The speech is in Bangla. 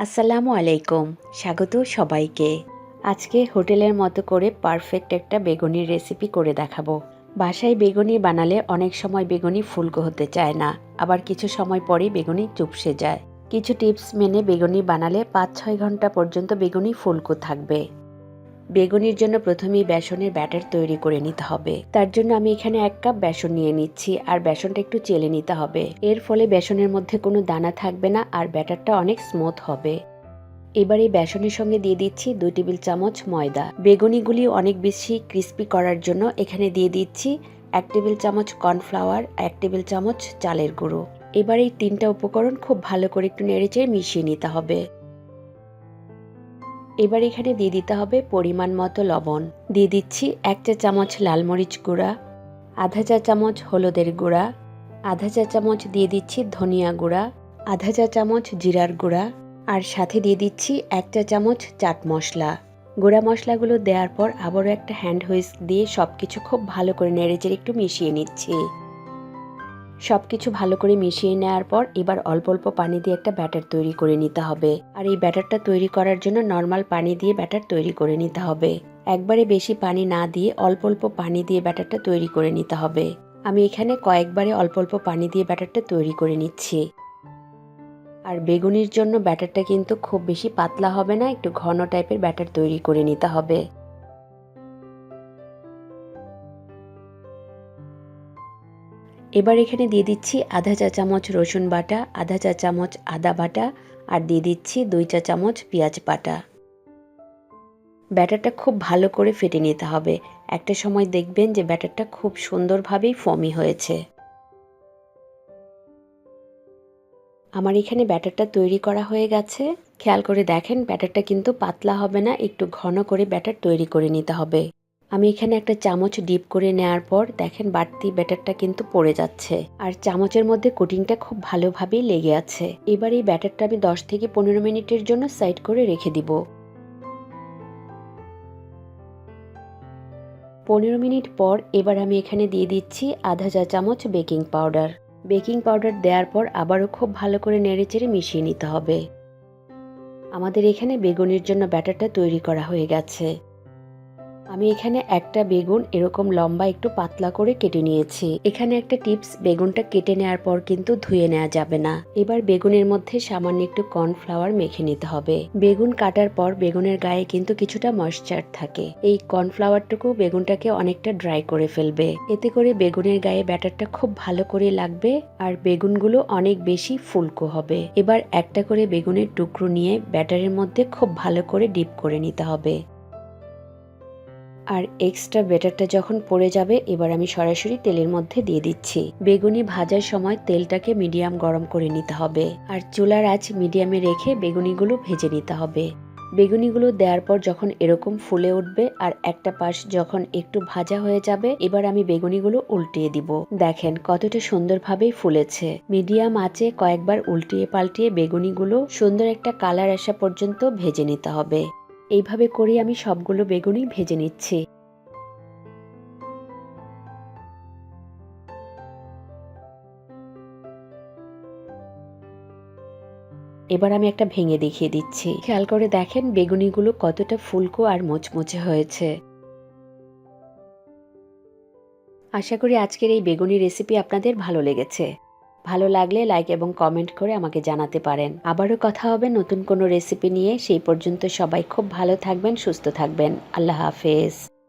আসসালামু আলাইকুম। স্বাগত সবাইকে। আজকে হোটেলের মতো করে পারফেক্ট একটা বেগুনির রেসিপি করে দেখাবো। বাসায় বেগুনি বানালে অনেক সময় বেগুনি ফুলকো হতে চায় না। আবার কিছু সময় পরেই বেগুনি চুপসে যায়। কিছু টিপস মেনে বেগুনি বানালে পাঁচ ছয় ঘণ্টা পর্যন্ত বেগুনি ফুলকো থাকবে। বেগুনির জন্য প্রথমেই বেসনের ব্যাটার তৈরি করে নিতে হবে। তার জন্য আমি এখানে এক কাপ বেসন নিয়ে নিচ্ছি, আর বেসনটা একটু চেলে নিতে হবে। এর ফলে বেসনের মধ্যে কোনো দানা থাকবে না, আর ব্যাটারটা অনেক স্মুথ হবে। এবার এই বেসনের সঙ্গে দিয়ে দিচ্ছি দুই টেবিল চামচ ময়দা। বেগুনিগুলি অনেক বেশি ক্রিস্পি করার জন্য এখানে দিয়ে দিচ্ছি এক টেবিল চামচ কর্নফ্লাওয়ার, এক টেবিল চামচ চালের গুঁড়ো। এবার এই তিনটা উপকরণ খুব ভালো করে একটু নেড়েচেড়ে মিশিয়ে নিতে হবে। এবার এখানে দিয়ে দিতে হবে পরিমাণ মতো লবণ। দিয়ে দিচ্ছি এক চা চামচ লাল মরিচ গুঁড়া, আধা চা চামচ হলুদের গুঁড়া, আধা চা চামচ দিয়ে দিচ্ছি ধনিয়া গুঁড়া, আধা চা চামচ জিরার গুঁড়া আর সাথে দিয়ে দিচ্ছি এক চা চামচ চাট মশলা। গুঁড়া মশলাগুলো দেওয়ার পর আবারও একটা হ্যান্ড হুইস্ক দিয়ে সব কিছু খুব ভালো করে নেড়েচেড়ে একটু মিশিয়ে নিচ্ছি। সব কিছু ভালো করে মিশিয়ে নেওয়ার পর এবার অল্প অল্প পানি দিয়ে একটা ব্যাটার তৈরি করে নিতে হবে। আর এই ব্যাটারটা তৈরি করার জন্য নর্মাল পানি দিয়ে ব্যাটার তৈরি করে নিতে হবে। একবারে বেশি পানি না দিয়ে অল্প অল্প পানি দিয়ে ব্যাটারটা তৈরি করে নিতে হবে। আমি এখানে কয়েকবারে অল্প অল্প পানি দিয়ে ব্যাটারটা তৈরি করে নিচ্ছি। আর বেগুনির জন্য ব্যাটারটা কিন্তু খুব বেশি পাতলা হবে না, একটু ঘন টাইপের ব্যাটার তৈরি করে নিতে হবে। এবার এখানে দিয়ে দিচ্ছি আধা চা চামচ রসুন বাটা, আধা চা চামচ আদা বাটা আর দিয়ে দিচ্ছি দুই চা চামচ পেঁয়াজ বাটা। ব্যাটারটা খুব ভালো করে ফেটে নিতে হবে। একটা সময় দেখবেন যে ব্যাটারটা খুব সুন্দরভাবেই ফমি হয়েছে। আমার এখানে ব্যাটারটা তৈরি করা হয়ে গেছে। খেয়াল করে দেখেন ব্যাটারটা কিন্তু পাতলা হবে না, একটু ঘন করে ব্যাটার তৈরি করে নিতে হবে। আমি এখানে একটা চামচ ডিপ করে নেওয়ার পর দেখেন বাড়তি ব্যাটারটা কিন্তু পড়ে যাচ্ছে। আর চামচের মধ্যে কোটিংটা খুব ভালোভাবেই লেগে আছে। এবার এই ব্যাটারটা আমি দশ থেকে পনেরো মিনিটের জন্য সাইড করে রেখে দিব। পনেরো মিনিট পর এবার আমি এখানে দিয়ে দিচ্ছি আধা চা চামচ বেকিং পাউডার। বেকিং পাউডার দেওয়ার পর আবারও খুব ভালো করে নেড়েচেড়ে মিশিয়ে নিতে হবে। আমাদের এখানে বেগুনের জন্য ব্যাটারটা তৈরি করা হয়ে গেছে। আমি এখানে একটা বেগুন এরকম লম্বা একটু পাতলা করে কেটে নিয়েছি। এখানে একটা টিপস, বেগুনটা কেটে নেওয়ার পর কিন্তু ধুয়ে নেওয়া যাবে না। এবার বেগুনের মধ্যে সামান্য একটু কর্নফ্লাওয়ার মেখে নিতে হবে। বেগুন কাটার পর বেগুনের গায়ে কিন্তু কিছুটা ময়শ্চার থাকে। এই কর্নফ্লাওয়ারটুকু বেগুনটাকে অনেকটা ড্রাই করে ফেলবে। এতে করে বেগুনের গায়ে ব্যাটারটা খুব ভালো করে লাগবে আর বেগুনগুলো অনেক বেশি ফুলকো হবে। এবার একটা করে বেগুনের টুকরো নিয়ে ব্যাটারের মধ্যে খুব ভালো করে ডিপ করে নিতে হবে। আর এক্সট্রা বেটারটা যখন পড়ে যাবে, এবার আমি সরাসরি তেলের মধ্যে দিয়ে দিচ্ছি। বেগুনি ভাজার সময় তেলটাকে মিডিয়াম গরম করে নিতে হবে। আর চুলার আঁচ মিডিয়ামে রেখে বেগুনিগুলো ভেজে নিতে হবে। বেগুনিগুলো দেওয়ার পর যখন এরকম ফুলে উঠবে আর একটা পাশ যখন একটু ভাজা হয়ে যাবে, এবার আমি বেগুনিগুলো উল্টিয়ে দিব। দেখেন কতটা সুন্দরভাবেই ফুলেছে। মিডিয়াম আঁচে কয়েকবার উল্টিয়ে পাল্টিয়ে বেগুনিগুলো সুন্দর একটা কালার আসা পর্যন্ত ভেজে নিতে হবে। এইভাবে করে আমি সবগুলো বেগুনই ভেজে নিচ্ছি। এবার আমি একটা ভেঙে দেখিয়ে দিচ্ছি। খেয়াল করে দেখেন বেগুনিগুলো কতটা ফুলকো আর মোচমোচে হয়েছে। আশা করি আজকের এই বেগুনি রেসিপি আপনাদের ভালো লেগেছে। ভালো লাগলে লাইক এবং কমেন্ট করে আমাকে জানাতে পারেন। আবারও কথা হবে নতুন কোনো রেসিপি নিয়ে। সেই পর্যন্ত সবাই খুব ভালো থাকবেন, সুস্থ থাকবেন। আল্লাহ হাফেজ।